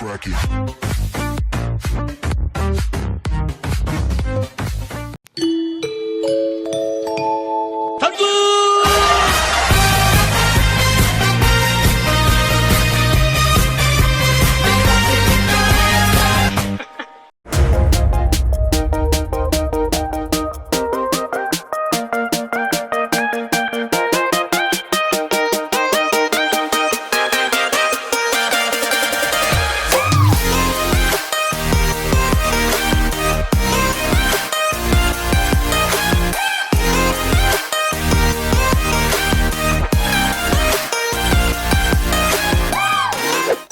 crack it.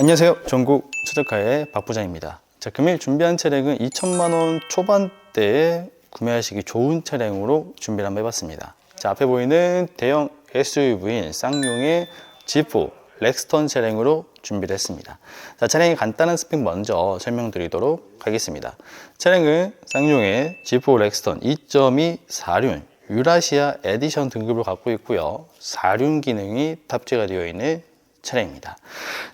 안녕하세요. 전국 최적화의 박 부장입니다. 자, 금일 준비한 차량은 2천만 원 초반대에 구매하시기 좋은 차량으로 준비를 한번 해봤습니다. 자, 앞에 보이는 대형 SUV인 쌍용의 G4 렉스턴 차량으로 준비를 했습니다. 자, 차량의 간단한 스펙 먼저 설명드리도록 하겠습니다. 차량은 쌍용의 G4 렉스턴 2.2 4륜 유라시아 에디션 등급을 갖고 있고요. 4륜 기능이 탑재가 되어 있는 차량입니다.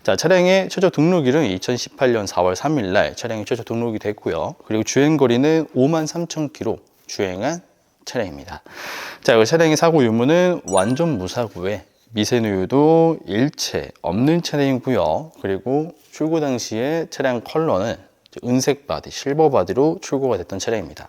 자, 차량의 최저 등록일은 2018년 4월 3일 날 차량이 최저 등록이 됐고요. 그리고 주행 거리는 5만 3천 킬로 주행한 차량입니다. 자, 이 차량의 사고 유무는 완전 무사고에 미세누유도 일체 없는 차량이고요. 그리고 출고 당시에 차량 컬러는 은색 바디, 실버 바디로 출고가 됐던 차량입니다.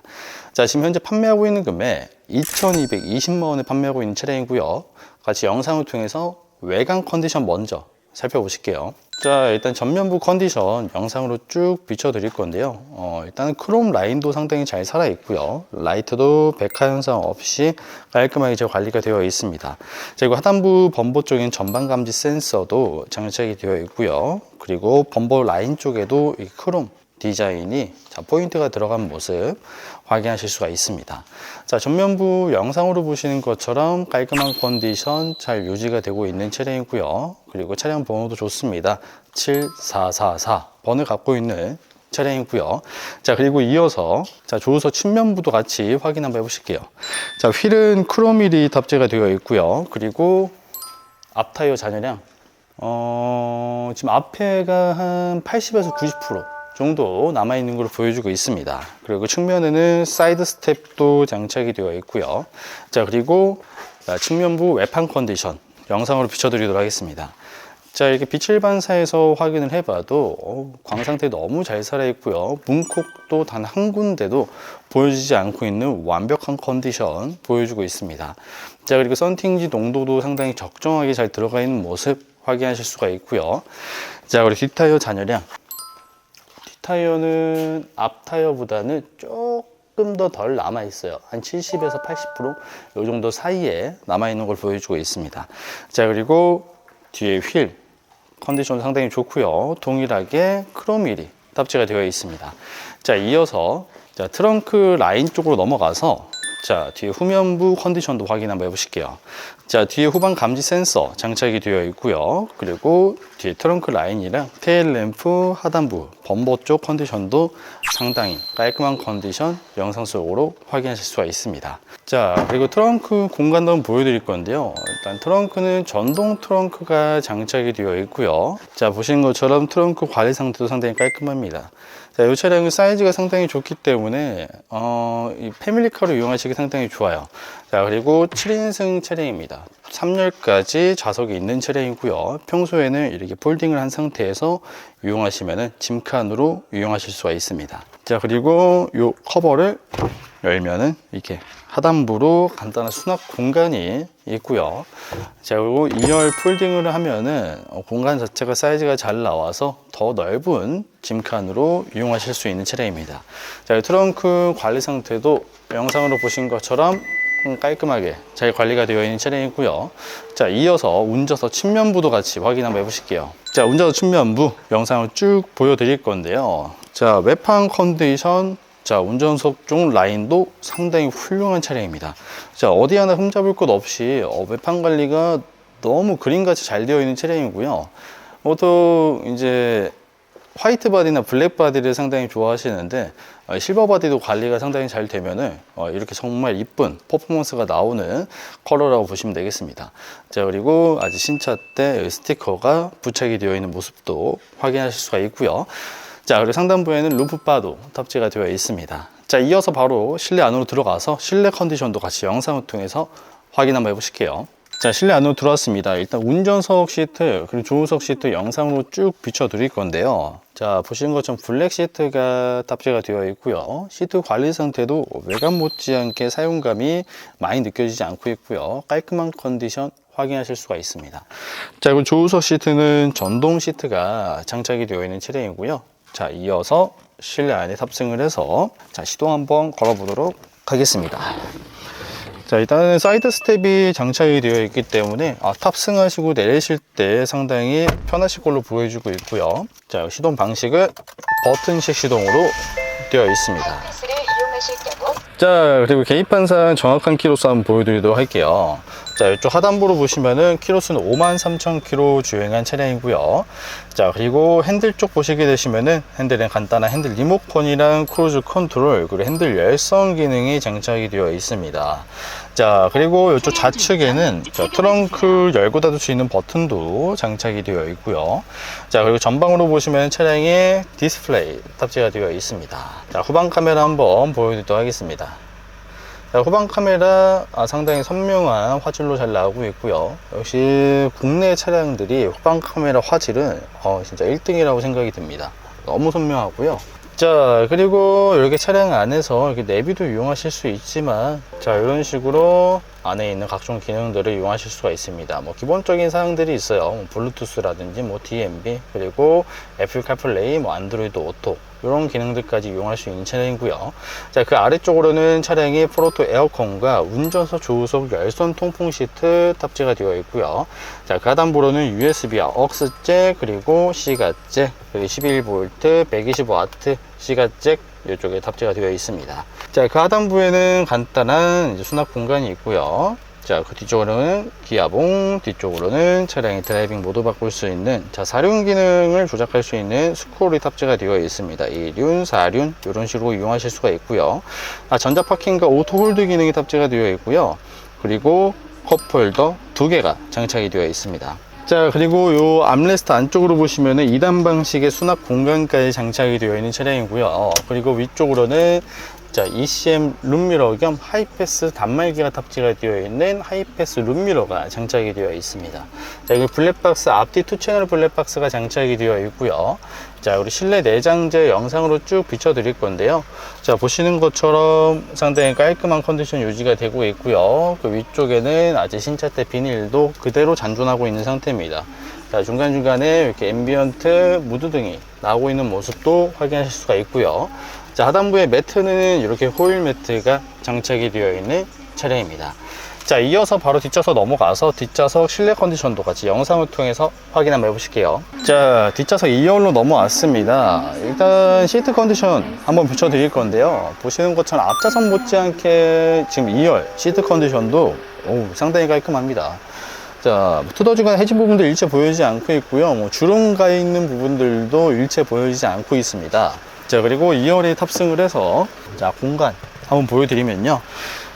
자, 지금 현재 판매하고 있는 금액 2,220만 원에 판매하고 있는 차량이고요. 같이 영상을 통해서 외관 컨디션 먼저 살펴보실게요. 자, 일단 전면부 컨디션 영상으로 쭉 비춰 드릴 건데요. 어, 일단 크롬 라인도 상당히 잘 살아 있고요. 라이트도 백화 현상 없이 깔끔하게 잘 관리가 되어 있습니다. 자, 그리고 하단부 범버 쪽엔 전방 감지 센서도 장착이 되어 있고요. 그리고 범버 라인 쪽에도 이 크롬 디자인이 자, 포인트가 들어간 모습 확인하실 수가 있습니다. 자, 전면부 영상으로 보시는 것처럼 깔끔한 컨디션 잘 유지가 되고 있는 차량이고요. 그리고 차량 번호도 좋습니다. 7444 번을 갖고 있는 차량이고요. 자, 그리고 이어서 자, 조수석 측면부도 같이 확인 한번 해보실게요. 자, 휠은 크롬일이 탑재가 되어 있고요. 그리고 앞 타이어 잔여량 어, 지금 앞에가 한 80에서 90% 정도 남아있는 걸 보여주고 있습니다. 그리고 측면에는 사이드 스텝도 장착이 되어 있고요. 자, 그리고 자, 측면부 외판 컨디션 영상으로 비춰드리도록 하겠습니다. 자, 이렇게 빛을 반사해서 확인을 해봐도 어, 광 상태 너무 잘 살아있고요. 문콕도 단 한 군데도 보여지지 않고 있는 완벽한 컨디션 보여주고 있습니다. 자, 그리고 썬팅지 농도도 상당히 적정하게 잘 들어가 있는 모습 확인하실 수가 있고요. 자, 그리고 뒷타이어 잔여량. 뒷타이어는 앞 타이어보다는 조금 더 덜 남아 있어요. 한 70에서 80%이 정도 사이에 남아 있는 걸 보여주고 있습니다. 자, 그리고 뒤에 휠 컨디션 상당히 좋고요. 동일하게 크롬1이 탑재가 되어 있습니다. 자, 이어서 자, 트렁크 라인 쪽으로 넘어가서 자, 뒤에 후면부 컨디션도 확인 한번 해보실게요. 자, 뒤에 후방 감지 센서 장착이 되어 있고요. 그리고 뒤에 트렁크 라인이랑 테일 램프 하단부 범버 쪽 컨디션도 상당히 깔끔한 컨디션 영상 속으로 확인하실 수가 있습니다. 자, 그리고 트렁크 공간도 한번 보여드릴 건데요. 일단 트렁크는 전동 트렁크가 장착이 되어 있고요. 자, 보시는 것처럼 트렁크 관리 상태도 상당히 깔끔합니다. 자, 이 차량은 사이즈가 상당히 좋기 때문에 어, 이 패밀리카로 이용하시기 상당히 좋아요. 자, 그리고 7인승 차량입니다. 3열까지 좌석이 있는 차량이고요. 평소에는 이렇게 폴딩을 한 상태에서 이용하시면 짐칸으로 이용하실 수가 있습니다. 자, 그리고 이 커버를 열면은 이렇게 하단부로 간단한 수납 공간이 있고요. 자, 그리고 2열 폴딩을 하면은 어, 공간 자체가 사이즈가 잘 나와서 더 넓은 짐칸으로 이용하실 수 있는 차량입니다. 자, 이 트렁크 관리 상태도 영상으로 보신 것처럼 음, 깔끔하게 잘 관리가 되어 있는 차량이고요. 자, 이어서 운전석 측면부도 같이 확인 한번 해보실게요. 자, 운전석 측면부 영상을 쭉 보여드릴 건데요. 자, 외판 컨디션 자, 운전석 쪽 라인도 상당히 훌륭한 차량입니다. 자, 어디 하나 흠잡을 것 없이 어, 외판 관리가 너무 그림같이 잘 되어 있는 차량이고요. 어, 또 이제 화이트 바디나 블랙 바디를 상당히 좋아하시는데 어, 실버 바디도 관리가 상당히 잘 되면은 어, 이렇게 정말 이쁜 퍼포먼스가 나오는 컬러라고 보시면 되겠습니다. 자 그리고 아직 신차 때 스티커가 부착이 되어 있는 모습도 확인하실 수가 있고요. 자 그리고 상단부에는 루프바도 탑재가 되어 있습니다. 자 이어서 바로 실내 안으로 들어가서 실내 컨디션도 같이 영상을 통해서 확인 한번 해보실게요. 자 실내 안으로 들어왔습니다. 일단 운전석 시트 그리고 조우석 시트 영상으로 쭉 비춰 드릴 건데요. 자 보시는 것처럼 블랙 시트가 탑재가 되어 있고요. 시트 관리 상태도 외관 못지않게 사용감이 많이 느껴지지 않고 있고요. 깔끔한 컨디션 확인하실 수가 있습니다. 자 그리고 조우석 시트는 전동 시트가 장착이 되어 있는 차량이고요. 자 이어서 실내 안에 탑승을 해서 자 시동 한번 걸어 보도록 하겠습니다. 자 일단은 사이드 스텝이 장착이 되어 있기 때문에 아, 탑승하시고 내리실 때 상당히 편하실 걸로 보여주고 있고요. 자 시동 방식은 버튼식 시동으로 되어 있습니다 자 그리고 계기판상 정확한 키로수 한번 보여드리도록 할게요. 자 이쪽 하단부로 보시면은 키로수는 53,000km 주행한 차량이고요. 자 그리고 핸들 쪽 보시게 되시면은 핸들은 간단한 핸들 리모컨이랑 크루즈 컨트롤 그리고 핸들 열선 기능이 장착이 되어 있습니다 자 그리고 이쪽 좌측에는 저 트렁크 열고 닫을 수 있는 버튼도 장착이 되어 있고요 자 그리고 전방으로 보시면 차량에 디스플레이 탑재가 되어 있습니다 자 후방 카메라 한번 보여드리도록 하겠습니다 자, 후방 카메라 아, 상당히 선명한 화질로 잘 나오고 있고요. 역시 국내 차량들이 후방 카메라 화질은 어, 진짜 1등이라고 생각이 듭니다. 너무 선명하고요. 자 그리고 이렇게 차량 안에서 이렇게 내비도 이용하실 수 있지만 자 이런 식으로 안에 있는 각종 기능들을 이용하실 수가 있습니다. 뭐 기본적인 사항들이 있어요. 뭐 블루투스라든지 뭐 DMB 그리고 애플 카플레이 뭐 안드로이드 오토 이런 기능들까지 이용할 수 있는 차량이고요 자 그 아래쪽으로는 차량이 프로토 에어컨과 운전석 조수석 열선 통풍 시트 탑재가 되어 있고요 자 그 하단부로는 USB와 억스 잭 그리고 C가 잭 그리고 11V 125W C가 잭 이쪽에 탑재가 되어 있습니다. 자, 그 하단부에는 간단한 수납 공간이 있고요. 자, 그 뒤쪽으로는 기아봉, 뒤쪽으로는 차량의 드라이빙 모드 바꿀 수 있는 자, 사륜 기능을 조작할 수 있는 스크롤이 탑재가 되어 있습니다. 2륜, 4륜 이런 식으로 이용하실 수가 있고요. 아, 전자 파킹과 오토 홀드 기능이 탑재가 되어 있고요. 그리고 컵홀더 두 개가 장착이 되어 있습니다. 자 그리고 요 암레스트 안쪽으로 보시면은 2단 방식의 수납 공간까지 장착이 되어 있는 차량이고요 어, 그리고 위쪽으로는 자 ECM 룸미러 겸 하이패스 단말기가 탑재가 되어 있는 하이패스 룸미러가 장착이 되어 있습니다. 자 여기 블랙박스 앞뒤 투 채널 블랙박스가 장착이 되어 있고요. 자 우리 실내 내장재 영상으로 쭉 비춰 드릴 건데요. 자 보시는 것처럼 상당히 깔끔한 컨디션 유지가 되고 있고요. 그 위쪽에는 아직 신차 때 비닐도 그대로 잔존하고 있는 상태입니다. 자 중간중간에 이렇게 앰비언트 무드 등이 나오고 있는 모습도 확인하실 수가 있고요 자 하단부에 매트는 이렇게 호일 매트가 장착이 되어 있는 차량입니다. 자 이어서 바로 뒷좌석 넘어가서 뒷좌석 실내 컨디션도 같이 영상을 통해서 확인 한번 해보실게요. 자 뒷좌석 2열로 넘어왔습니다. 일단 시트 컨디션 한번 비춰 드릴 건데요. 보시는 것처럼 앞좌석 못지않게 지금 2열 시트 컨디션도 오, 상당히 깔끔합니다. 자, 투더즈가 해진 부분도 일체 보이지 않고 있고요. 뭐 주름 가 있는 부분들도 일체 보이지 않고 있습니다. 자, 그리고 2열에 탑승을 해서 자, 공간 한번 보여드리면요.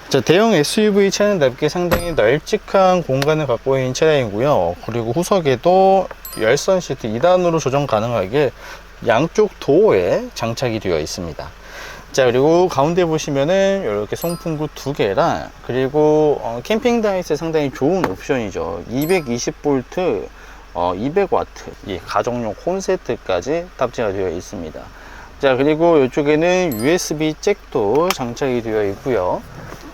자, 대형 SUV 차량답게 상당히 널찍한 공간을 갖고 있는 차량이고요. 그리고 후석에도 열선 시트 2단으로 조정 가능하게 양쪽 도어에 장착이 되어 있습니다. 자 그리고 가운데 보시면은 이렇게 송풍구 두 개랑 그리고 어, 캠핑 다이스 상당히 좋은 옵션이죠 220V 어, 200W 예, 가정용 콘센트까지 탑재가 되어 있습니다 자 그리고 이쪽에는 USB 잭도 장착이 되어 있고요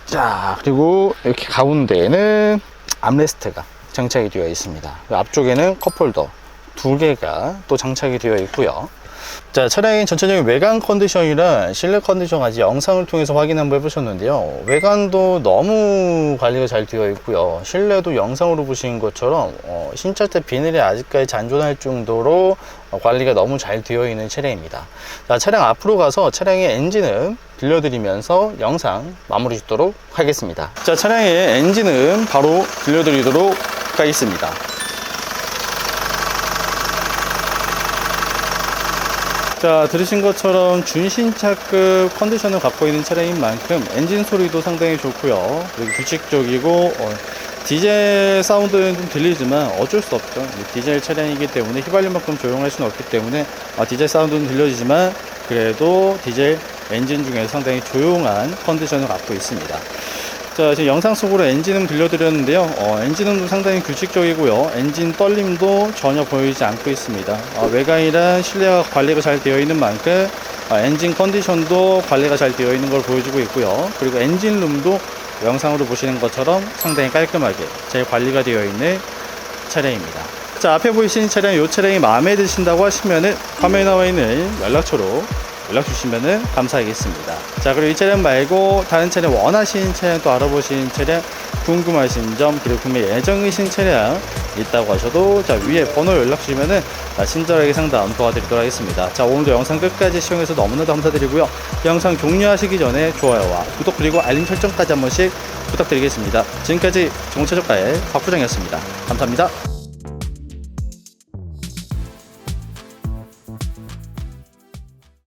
자 그리고 이렇게 가운데에는 암레스트가 장착이 되어 있습니다 앞쪽에는 컵홀더 두 개가 또 장착이 되어 있고요 자, 차량의 전체적인 외관 컨디션이랑 실내 컨디션 까지 영상을 통해서 확인 한번 해보셨는데요. 외관도 너무 관리가 잘 되어 있고요. 실내도 영상으로 보신 것처럼 어, 신차 때 비닐이 아직까지 잔존할 정도로 어, 관리가 너무 잘 되어 있는 차량입니다. 자, 차량 앞으로 가서 차량의 엔진을 들려드리면서 영상 마무리 짓도록 하겠습니다. 자, 차량의 엔진은 바로 들려드리도록 하겠습니다. 자, 들으신 것처럼 준신차급 컨디션을 갖고 있는 차량인 만큼 엔진 소리도 상당히 좋고요. 규칙적이고, 어, 디젤 사운드는 좀 들리지만 어쩔 수 없죠. 이 디젤 차량이기 때문에 휘발유만큼 조용할 수는 없기 때문에 아, 디젤 사운드는 들려지지만 그래도 디젤 엔진 중에서 상당히 조용한 컨디션을 갖고 있습니다. 자, 지금 영상 속으로 엔진음 들려드렸는데요. 어, 엔진음도 상당히 규칙적이고요. 엔진 떨림도 전혀 보이지 않고 있습니다. 어, 외관이랑 실내가 관리가 잘 되어 있는 만큼 아, 엔진 컨디션도 관리가 잘 되어 있는 걸 보여주고 있고요. 그리고 엔진룸도 영상으로 보시는 것처럼 상당히 깔끔하게 잘 관리가 되어 있는 차량입니다. 자, 앞에 보이시는 차량, 이 차량이 마음에 드신다고 하시면은 화면에 나와 있는 연락처로 연락 주시면은 감사하겠습니다. 자, 그리고 이 차량 말고 다른 차량 원하시는 차량 또 알아보시는 차량 궁금하신 점 그리고 구매 예정이신 차량 있다고 하셔도 자 위에 번호 연락 주시면은 아, 친절하게 상담 도와드리도록 하겠습니다. 자 오늘도 영상 끝까지 시청해서 너무나도 감사드리고요. 영상 종료하시기 전에 좋아요와 구독 그리고 알림 설정까지 한 번씩 부탁드리겠습니다. 지금까지 정체적가의 박 부장이었습니다. 감사합니다.